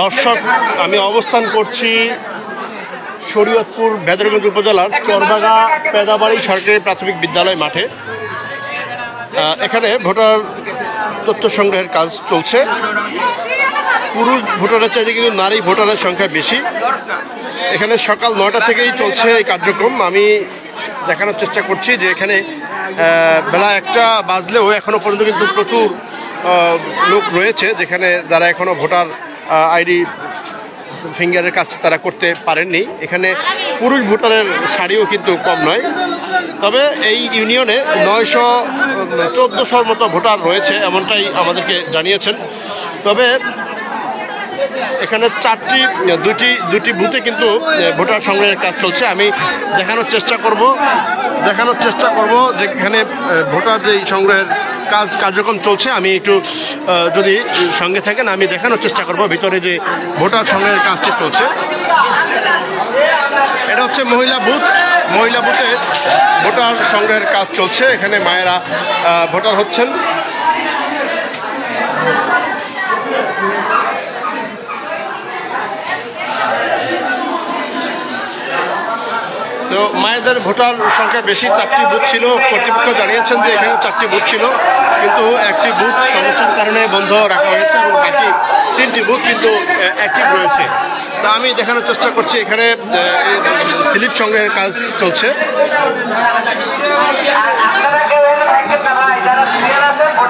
দর্শক, আমি অবস্থান করছি শরীয়তপুর বেদরগঞ্জ উপজেলার চরবাগা পেদাবাড়ি সরকারি প্রাথমিক বিদ্যালয় মাঠে। এখানে ভোটার তথ্য সংগ্রহের কাজ চলছে। পুরুষ ভোটারের চাইতে কিন্তু নারী ভোটারের সংখ্যা বেশি। এখানে সকাল নয়টা থেকেই চলছে এই কার্যক্রম। আমি দেখানোর চেষ্টা করছি যে এখানে বেলা একটা বাজলেও এখনও পর্যন্ত কিন্তু প্রচুর লোক রয়েছে যেখানে যারা এখনও ভোটার আইডি ফিঙ্গারের কাজটা তারা করতে পারেননি। এখানে পুরুষ ভোটারের শাড়িও কিন্তু কম নয়। তবে এই ইউনিয়নে নয়শো চোদ্দোশোর মতো ভোটার রয়েছে এমনটাই আমাদেরকে জানিয়েছেন। তবে এখানে চারটি, দুটি দুটি বুথে কিন্তু ভোটার সংগ্রহের কাজ চলছে। আমি দেখানোর চেষ্টা করব, দেখানোর চেষ্টা করব যে এখানে ভোটার যে সংগ্রহের কাজ কার্যক্রম চলছে, আমি একটু যদি সঙ্গে থাকেন, আমি দেখানোর চেষ্টা করব ভিতরে যে ভোটার সংগ্রহের কাজটি চলছে। এটা হচ্ছে মহিলা বুথ। মহিলা বুথে ভোটার সংগ্রহের কাজ চলছে। এখানে মায়েরা ভোটার হচ্ছেন। তো মায়েদের ভোটার সংখ্যা বেশি, চারটি বুথ ছিল। কর্তৃপক্ষ জানিয়েছেন যে এখানে চারটি বুথ ছিল, কিন্তু একটি বুথ সমস্যার কারণে বন্ধ রাখা হয়েছে এবং বাকি তিনটি বুথ কিন্তু অ্যাক্টিভ রয়েছে। তা আমি দেখানোর চেষ্টা করছি, এখানে স্লিপ সংগ্রহের কাজ চলছে।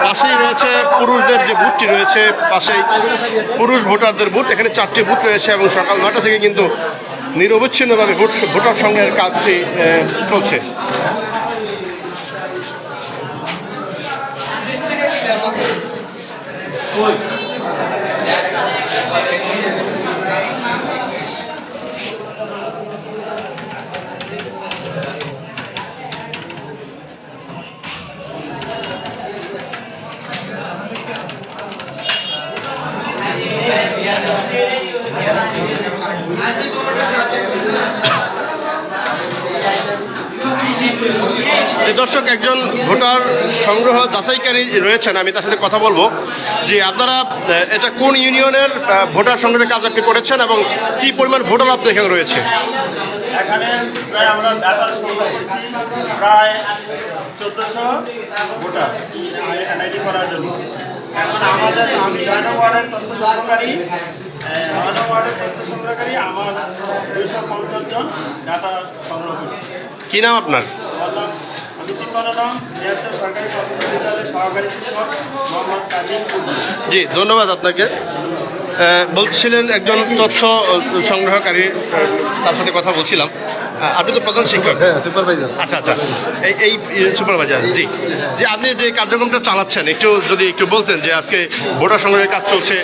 পাশেই রয়েছে পুরুষদের যে বুথটি রয়েছে, পাশেই পুরুষ ভোটারদের বুথ। এখানে চারটি বুথ রয়েছে এবং সকাল নটা থেকে কিন্তু নিরবচ্ছিন্নভাবে ভোট ভোটার সংগ্রহের কাজটি চলছে। যে দর্শক একজন ভোটার সংগ্রহ যাচাইকারী রয়েছেন আমি তার সাথে কথা বলব যে আপনারা এটা কোন ইউনিয়নের ভোটার সংগ্রহের কাজ আপনি করেছেন এবং কি পরিমাণ ভোটার আপনার এখানে রয়েছে? এখানে প্রায় আমরা ডাটা সংগ্রহ করছি প্রায় চোদ্দোশো ভোটার এনআইডি করার জন্য। এখন আমাদের আমি নয় ওয়ার্ডের তথ্য সংগ্রহকারী আহ, ওয়ার্ডের তথ্য সংগ্রহকারী আমার দুইশো পঞ্চাশ জন ডাটা সংগ্রহ করি কি নাম আপনার? জি ধন্যবাদ আপনাকে। বলছিলেন একজন তথ্য সংগ্রহকারী তার সাথে কথা বলছিলাম। আপনি তো প্রধান শিক্ষক। হ্যাঁ সুপারভাইজার। আচ্ছা আচ্ছা। এই এই সুপারভাইজার জি। যে আপনি যে কার্যক্রমটা চালাচ্ছেন একটু যদি একটু বলতেন যে আজকে ভোটার সংগ্রহের কাজ চলছে।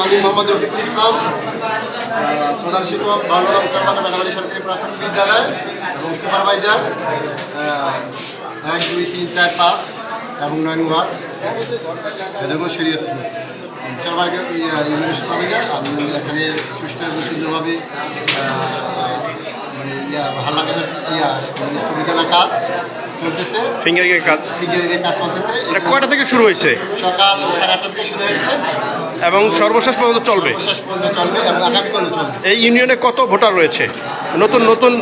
আমি মোহাম্মদ রফিকুল ইসলাম প্রধান শিক্ষক বাংলা প্রাথমিক বিদ্যালয় এবং সুপারভাইজার এক, দুই, তিন, চার, পাঁচ এবং নয় ওয়ার্ড। এরকম শরীয়তপুর ইউনিয়ন সুপারভাইজার আমি এখানে এবং সুন্দরভাবে মানে ইয়া হাল্লাকানের ইয়া মানে ছবি কাজ চলতেছে। ফিঙ্গারিং কাজ? ফিঙ্গারিংয়ের কাজ চলতেছে। এটা কয়টা থেকে শুরু হয়েছে? সকাল সাড়ে আটটা থেকে শুরু হয়েছে। এবং সর্বশেষ পর্যন্ত চলবে? এই ইউনিয়নে কত ভোটার রয়েছে? নতুন নতুন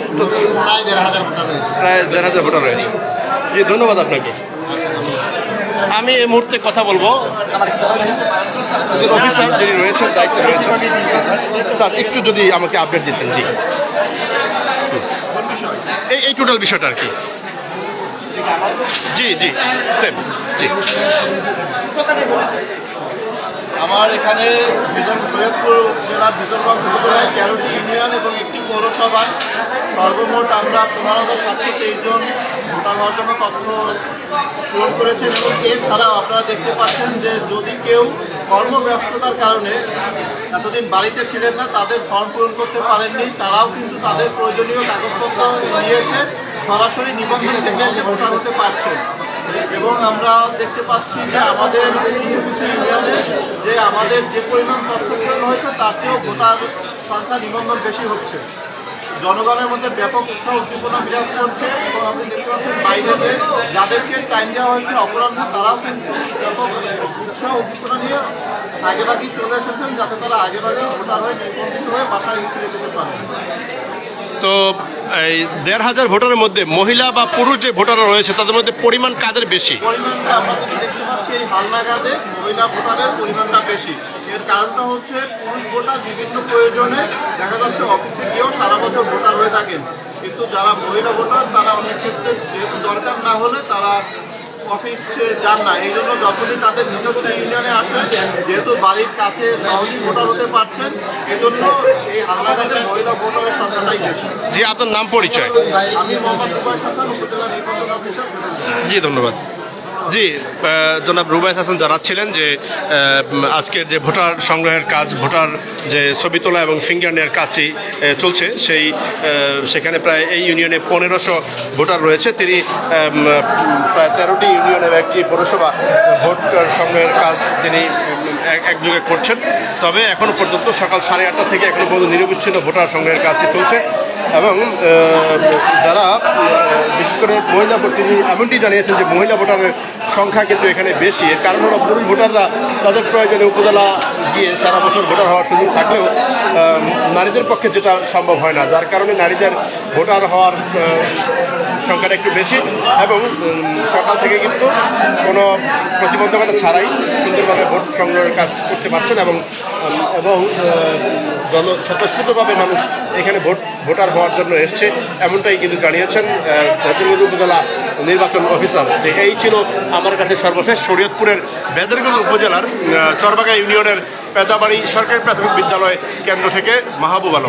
প্রায় দেড় হাজার ভোটার রয়েছে। প্রায় দেড় হাজার ভোটার রয়েছে। জি ধন্যবাদ আপনাকে। আমি এই মুহূর্তে কথা বলব। অফিসার যিনি রয়েছেন দায়িত্বে রয়েছেন। স্যার একটু যদি আমাকে আপডেট দিতেন জি। এই টোটাল বিষয়টা আর কি। জি জি সেম জি। আমার এখানে ভিতর শরীয়তপুর জেলার ভিতরগঞ্জ উপজেলায় তেরোটি ইউনিয়ন এবং একটি পৌরসভা। সর্বমোট আমরা পনেরো হাজার সাতশো তেইশ জন ভোটার হওয়ার জন্য তথ্য পূরণ করেছেন এবং এছাড়াও আপনারা দেখতে পাচ্ছেন যে যদি কেউ কর্মব্যস্ততার কারণে এতদিন বাড়িতে ছিলেন না, তাদের ফর্ম পূরণ করতে পারেননি, তারাও কিন্তু তাদের প্রয়োজনীয় কাগজপত্র নিয়ে এসে সরাসরি নিবন্ধন থেকে এসে ভোটার হতে পারছে এবং আমরা দেখতে পাচ্ছি যে আমাদের কিছু কিছু ইউনিয়নে যে আমাদের যে পরিমাণ তথ্য পূরণ হয়েছে, তার চেয়েও ভোটার সংখ্যা নিবন্ধন বেশি হচ্ছে। জনগণের মধ্যে ব্যাপক উৎসাহ উদ্দীপনা বিরাজ করছে এবং আপনি দেখতে পাচ্ছেন বাইরে যে যাদেরকে টাইম দেওয়া হয়েছে অপরাহ্ন তারাও কিন্তু ব্যাপক উৎসাহ উদ্দীপনা নিয়ে আগেভাগেই চলে এসেছেন যাতে তারা আগেভাগেই ভোটার হয়ে নিবন্ধিত হয়ে বাসায় ফিরে যেতে পারে। তো এই দেড় হাজার ভোটারের মধ্যে মহিলা বা পুরুষ যে ভোটাররা রয়েছে তাদের মধ্যে পরিমাণ কাদের বেশি? পরিমাণটা আমরা দেখতে পাচ্ছি এই হালনাগাদে। মহিলা ভোটারের পরিমাণটা বেশি। এর কারণটা হচ্ছে পুরুষ ভোটার বিভিন্ন প্রয়োজনে দেখা যাচ্ছে অফিসে গিয়েও সারা বছর ভোটার হয়ে থাকেন। কিন্তু যারা মহিলা ভোটার তারা অনেক ক্ষেত্রে যেহেতু দরকার না হলে তারা অফিসে যান না। এই জন্য যখনই তাদের নিজস্ব ইউনিয়নে আসেন যেহেতু বাড়ির কাছে সহজেই ভোটার হতে পারছেন এজন্য এই হালনাগাদের মহিলা ভোটারের সংখ্যাটাই বেশি। জি আপনার নাম পরিচয়। আমি মোহাম্মদ রুবাই হাসান উপজেলা নির্বাচন অফিসার। জি ধন্যবাদ। জি জনাব রুবাইস হাসান জানাচ্ছিলেন যে আজকের যে ভোটার সংগ্রহের কাজ, ভোটার যে ছবি তোলা এবং ফিঙ্গার নেওয়ার কাজটি চলছে, সেই সেখানে প্রায় এই ইউনিয়নে পনেরোশো ভোটার রয়েছে। তিনি প্রায় তেরোটি ইউনিয়নের একটি পৌরসভা ভোট সংগ্রহের কাজ তিনি একযোগে করছেন। তবে এখনও পর্যন্ত সকাল সাড়ে আটটা থেকে এখনও পর্যন্ত নিরবিচ্ছিন্ন ভোটার সংগ্রহের কাজটি চলছে এবং যারা বিশেষ করে মহিলা ভোট এমনটি জানিয়েছেন যে মহিলা ভোটারের সংখ্যা কিন্তু এখানে বেশি। এর কারণ হলো পুরুষ ভোটাররা তাদের প্রয়োজনে উপজেলা গিয়ে সারা বছর ভোটার হওয়ার সুযোগ থাকলেও নারীদের পক্ষে যেটা সম্ভব হয় না। যার কারণে নারীদের ভোটার হওয়ার সংখ্যাটা একটু বেশি এবং সকাল থেকে কিন্তু কোনো প্রতিবন্ধকতা ছাড়াই সুন্দরভাবে ভোট সংগ্রহের কাজ করতে পারছেন এবং এবং জন স্বতঃস্ফূর্তভাবে মানুষ এখানে ভোট ভোটার হওয়ার জন্য এসছে। এমনটাই কিন্তু জানিয়েছেন আহ, ভদ্রগঞ্জ উপজেলা নির্বাচন অফিসার। এই ছিল আমার কাছে সর্বশেষ শরীয়তপুরের বেদরগঞ্জ উপজেলার চরবাগা ইউনিয়নের পেদাবাড়ি সরকারি প্রাথমিক বিদ্যালয় কেন্দ্র থেকে মাহবুব আলম।